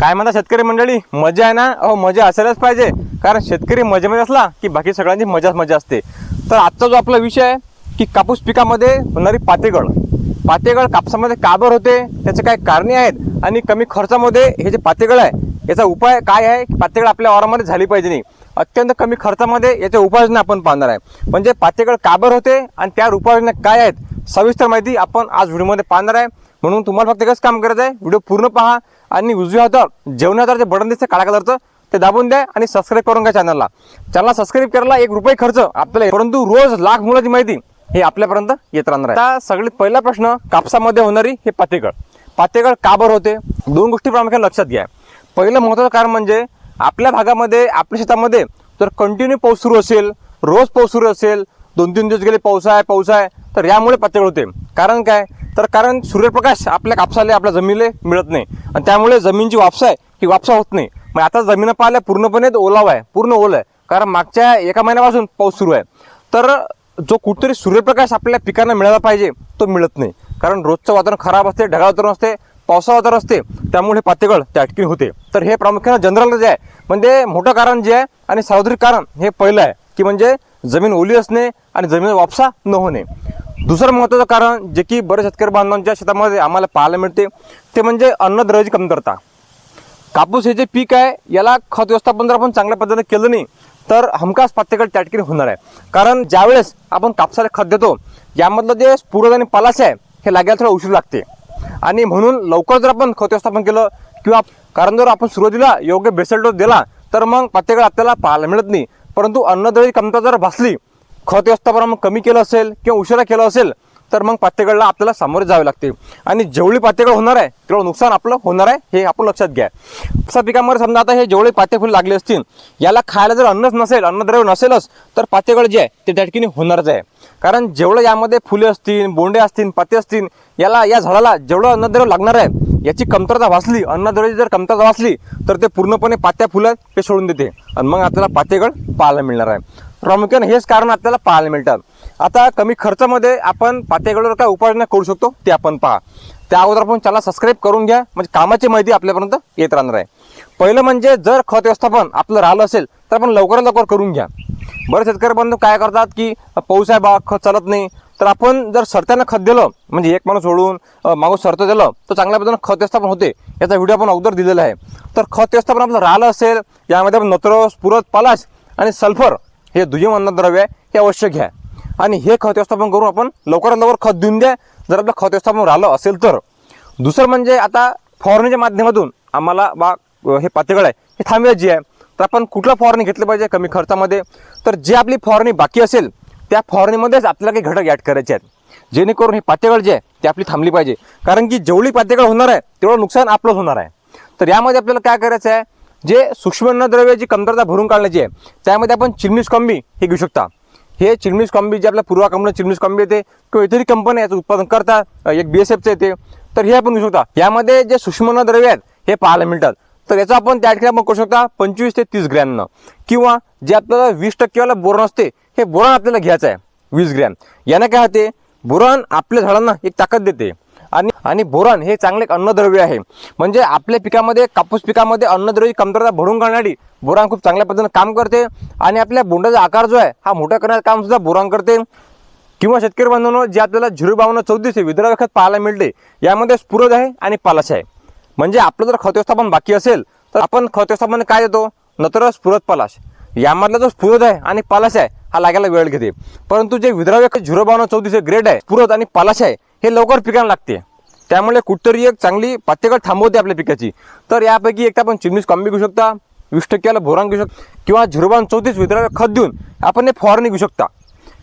काय म्हणता शेतकरी मंडळी? मजा आहे ना? अहो मजा असायलाच पाहिजे. कारण शेतकरी मजेमध्ये असला की बाकी सगळ्यांची मजाच मजा असते. तर आजचा जो आपला विषय आहे की कापूस पिकामध्ये होणारी पातेगळ. पातेगळ कापसामध्ये का बरं होते? त्याचे काय कारणे आहेत? आणि कमी खर्चामध्ये हे जे पातेगळ आहे याचा उपाय काय आहे? की पातेगळ आपल्या वारामध्ये झाली पाहिजे नाही. अत्यंत कमी खर्चामध्ये याच्या उपाययोजना आपण पाहणार आहे. म्हणजे पातेगळ का बरं होते आणि त्या उपाययोजना काय आहेत सविस्तर माहिती आपण आज व्हिडिओमध्ये पाहणार आहे. म्हणून तुम्हाला फक्त एकच काम करायचं आहे व्हिडिओ पूर्ण पहा आणि उजव्या हातावर जेवण हातावर जे बटन दिसते काळा कलरचं ते दाबून द्या आणि सबस्क्राईब करून घ्या चॅनलला चॅनलला सबस्क्राईब करायला एक रुपये खर्च आपल्याला परंतु रोज लाख मुलाची माहिती हे आपल्यापर्यंत येत राहणार आहे. आता सगळ्यात पहिला प्रश्न कापसामध्ये होणारी हे पातेगळ पातेगळ का बरं होते? दोन गोष्टी प्रामुख्याने लक्षात घ्या. पहिलं महत्त्वाचं कारण म्हणजे आपल्या भागामध्ये आपल्या शेतामध्ये जर कंटिन्यू पाऊस सुरू असेल रोज पाऊस सुरू असेल दोन तीन दिवस गेले पाऊस आहे पाऊस आहे तर यामुळे पातेगळ होते. कारण काय? तर कारण सूर्यप्रकाश आपल्या कापसाला आपल्या जमिनीला मिळत नाही. आणि त्यामुळे जमीनची वापसा आहे ही वापसा होत नाही. मग आता जमीन पाहिल्या पूर्णपणे ओलावा आहे पूर्ण ओलं आहे. कारण मागच्या एका महिन्यापासून पाऊस सुरू आहे. तर जो कुठतरी सूर्यप्रकाश आपल्या पिकांना मिळाला पाहिजे तो मिळत नाही. कारण रोजचं वातावरण खराब असते ढगाळ वातावरण असते पावसा वातावरण असते त्यामुळे हे पातेगळ त्या अटकी होते. तर हे प्रामुख्याने जनरल जे आहे म्हणजे मोठं कारण जे आहे आणि सार्वत्रिक कारण हे पहिलं आहे की म्हणजे जमीन ओली असणे आणि जमीन वापसा न होणे. दुसरं महत्त्वाचं कारण जे की बरेच शेतकरी बांधवांच्या शेतामध्ये आम्हाला पाहायला मिळते ते म्हणजे अन्नद्रव्याची कमतरता कापूस हे जे पीक आहे याला खत व्यवस्थापन जर आपण चांगल्या पद्धतीने केलं नाही तर हमखास प्रत्येकाला त्याटकीने होणार आहे. कारण ज्यावेळेस आपण कापसाला खत देतो यामधलं जे स्पुरद आणि पालाश आहे हे लागायला थोडा उशीर लागते. आणि म्हणून लवकर जर आपण खत व्यवस्थापन केलं किंवा कारण जर आपण सुरुवातीला योग्य बेसल डोस दिला तर मग प्रत्येकाला आपल्याला पाहायला मिळत नाही. परंतु अन्नद्रव्याची कमतरता जर भासली खत व्यवस्थापन मग कमी केलं असेल किंवा उशिरा केलं असेल तर मग पातेगडला आपल्याला सामोरे जावे लागते. आणि जेवढी पातेगड होणार आहे तेवढं नुकसान आपलं होणार आहे हे आपण लक्षात घ्या. असा पिकामध्ये समजा आता हे जेवढे पाते फुले लागले असतील याला खायला जर अन्नच नसेल अन्नद्रव्य नसेलच तर पातेगड जे आहे ते त्या ठिकाणी होणारच आहे. कारण जेवढं यामध्ये फुले असतील बोंडे असतील पाते असतील याला या झाडाला जेवढं अन्नद्रव्य लागणार आहे याची कमतरता भासली अन्नद्रव्याची जर कमतरता भासली तर ते पूर्णपणे पात्या फुलं ते सोडून देते. आणि मग आपल्याला पातेगड पाहायला मिळणार आहे. प्रामुख्याने हेच कारण आपल्याला पाहायला मिळतात. आता कमी खर्चामध्ये आपण पातेगडवर काय उपाययोजना करू शकतो? ते आपण पहा. त्या अगोदर आपण चॅनल सबस्क्राईब करून घ्या. म्हणजे कामाची माहिती आपल्यापर्यंत येत राहणार आहे. पहिलं म्हणजे जर खत व्यवस्थापन आपलं राहिलं असेल तर आपण लवकरात लवकर करून घ्या. बरेच शेतकरी बंधू काय करतात की पाऊस आहे बा खत चालत नाही. तर आपण जर सरत्यानं खत दिलं म्हणजे एक माणूस सोडून अं, मागून सरतं दिलं तर चांगल्या पद्धतीनं खत व्यवस्थापन होते. याचा व्हिडिओ आपण अगोदर दिलेला आहे. तर खत व्यवस्थापन आपलं राहिलं असेल यामध्ये आपण नत्र स्फुरत पलाश आणि सल्फर हे दुय्यम अन्नद्रव्य आहे हे अवश्य घ्या. आणि हे खत व्यवस्थापन करून आपण लवकरात लवकर खत देऊन द्या. जर आपलं खत व्यवस्थापन राहिलं असेल तर. दुसरं म्हणजे आता फवारणीच्या माध्यमातून आम्हाला बा हे पातळगळ आहे हे थांबवायची आहे. तर आपण कुठलं फवारणी घेतलं पाहिजे कमी खर्चामध्ये? तर जे आपली फवारणी बाकी असेल त्या फवारणीमध्येच आपल्याला काही घटक ॲड करायचे आहेत. जेणेकरून हे पातेगळ जे आहे ते आपली थांबली पाहिजे. कारण की जेवढी पातेगळ होणार आहे तेवढं नुकसान आपलंच होणार आहे. तर यामध्ये आपल्याला काय करायचं आहे? जे सूक्ष्म अन्नद्रव्याची कमतरता भरून काढण्याची आहे त्यामध्ये आपण चिमणीस कॉम्बी हे घेऊ शकता. हे चिमणीस कॉम्बी जे आपल्या पूर्वा कंपनी चिमणीस कॉम्बी येते किंवा इतरही कंपन्या याचं उत्पादन करतात एक बी एस एफचं येते. तर हे आपण घेऊ शकता. यामध्ये जे सूक्ष्म अन्नद्रव्य आहेत हे पाहायला मिळतात. तर याचा आपण त्या ठिकाणी आपण करू शकता पंचवीस ते तीस ग्रॅमनं किंवा जे आपल्याला वीस टक्केवाला बोरॉन असते हे बोरॉन आपल्याला घ्यायचं आहे वीस ग्रॅम. यानं काय होते बोरॉन आपल्या झाडांना एक ताकद देते. आणि आणि बोरान हे चांगले अन्नद्रव्य आहे. म्हणजे आपल्या पिकामध्ये कापूस पिकामध्ये अन्नद्रव्य कमतरता भरून करणारी बोरान खूप चांगल्या पद्धतीने काम करते. आणि आपल्या बोंडाचा आकार जो आहे हा मोठा करण्याचं काम सुद्धा बोरान करते. किंवा शेतकरी बांधवांनो जे आपल्याला झिरो बावन्न चौतीस विद्राव्य खत पाहायला मिळते यामध्ये स्फुरद आहे आणि पालाश आहे. म्हणजे आपलं जर खत व्यवस्थापन बाकी असेल तर आपण खत व्यवस्थापन काय देतो? नंतर स्फुरद पालाश. यामधला जो स्फुरद आहे आणि पालाश आहे हा लागायला वेळ घेते. परंतु जे विद्राव्य झिरो बावन्न चौतीस ग्रेड आहे स्फुरद आणि पालाश आहे हे लवकर पिकांना लागते. त्यामुळे कुठतरी एक चांगली पातेगळ थांबवते आपल्या पिकाची. तर यापैकी एक तर आपण चिमणीस कॉम्बी घेऊ शकता वीस टक्क्याला बोरान घेऊ शकता किंवा झिरो चौतीस विद्राव्य खत देऊन आपण हे फवारणी घेऊ शकता.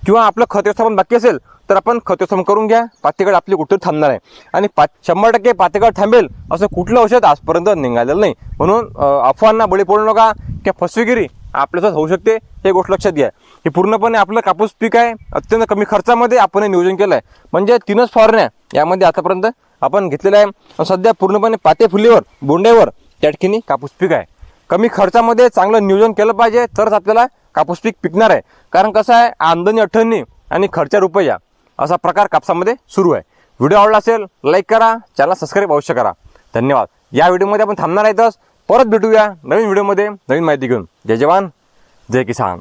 किंवा आपलं खत व्यवस्थापन बाकी असेल तर आपण खत व्यवस्थापन करून घ्या. पातेगड आपली कुठतरी थांबणार आहे. आणि पा शंभर टक्के पातेगळ थांबेल असं कुठलं औषध आजपर्यंत निघालेलं नाही. म्हणून अफवांना बळी पडू नका. किंवा फसवेगिरी आपल्यासोबत होऊ शकते हे गोष्ट लक्षात घ्या. हे पूर्णपणे आपलं कापूस पीक आहे अत्यंत कमी खर्चामध्ये आपण हे नियोजन केलं आहे म्हणजे तीनच फवारण्या यामध्ये आतापर्यंत आपण घेतलेलं आहे. सध्या पूर्णपणे पाते फुलीवर बोंड्यावर त्या ठिकाणी कापूस पीक आहे. कमी खर्चामध्ये चांगलं नियोजन केलं पाहिजे तरच आपल्याला कापूस पीक पिकणार आहे. कारण कसं आहे आमदनी अठ्ठनी आणि खर्चा रुपया असा प्रकार कापसामध्ये सुरू आहे. व्हिडिओ आवडला असेल लाईक करा चॅनल सबस्क्राईब अवश्य करा. धन्यवाद. या व्हिडिओमध्ये आपण थांबणार आहेतच परत भेटूया नवीन व्हिडिओमध्ये. नवीन माहिती घेऊन. जय जवान जय किसान.